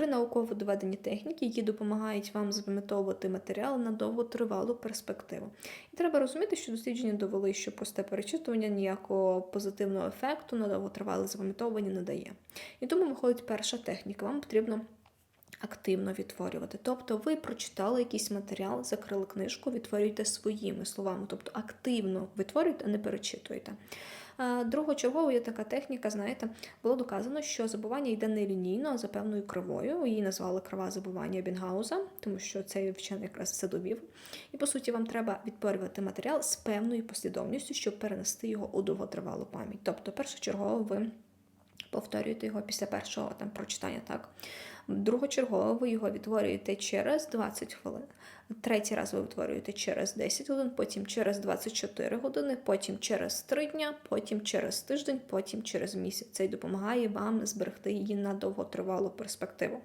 три науково доведені техніки, які допомагають вам запам'ятовувати матеріал на довготривалу перспективу. І треба розуміти, що дослідження довели, що просте перечитування ніякого позитивного ефекту на довготривале запам'ятовування не дає. І тому виходить перша техніка. Вам потрібно активно відтворювати. Тобто ви прочитали якийсь матеріал, закрили книжку, відтворюєте своїми словами, тобто активно відтворюєте, а не перечитуєте. А, Другочергово є така техніка, знаєте, було доказано, що забування йде не лінійно, а за певною кривою. Її назвали крива забування Бінгауза, тому що цей вчений якраз це довів. І по суті, вам треба відтворювати матеріал з певною послідовністю, щоб перенести його у довготривалу пам'ять. Тобто, першочергово ви повторюєте його після першого там прочитання, так? Другочергово ви його відтворюєте через 20 хвилин. Третій раз ви відтворюєте через 10 годин, потім через 24 години, потім через 3 дня, потім через тиждень, потім через місяць. Це й допомагає вам зберегти її на довготривалу перспективу.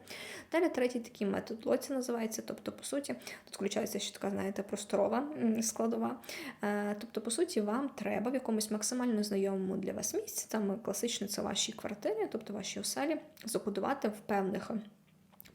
Далі третій такий метод лоці називається. Тобто, по суті, тут включається ще така, знаєте, просторова складова. Е, Тобто, по суті, вам треба в якомусь максимально знайомому для вас місці, там класично це ваші квартири, тобто ваші оселі, закодувати в певних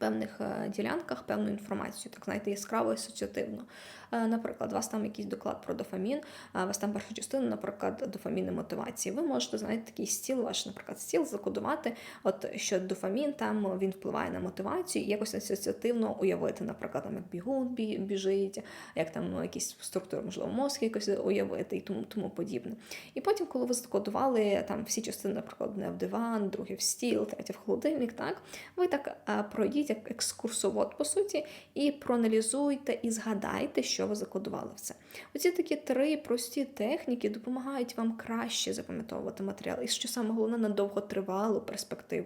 певних е, ділянках певну інформацію, так знаєте, яскраво асоціативно. Е, Наприклад, у вас там якийсь доклад про дофамін, а у вас там перша частина, наприклад, дофаміни мотивації. Ви можете, знаєте, такий стіл, ваш, наприклад, стіл закодувати, от що дофамін там він впливає на мотивацію, і якось асоціативно уявити, наприклад, там як бігун біжить, як там якісь структури, можливо, мозку якось уявити і тому, тому подібне. І потім, коли ви закодували там всі частини, наприклад, одне в диван, друге в стіл, третє в холодильник, так ви так е, пройдіть як екскурсовод, по суті, і проаналізуйте і згадайте, що ви закодували в це. Оці такі три прості техніки допомагають вам краще запам'ятовувати матеріал, і що саме головне на довготривалу перспективу.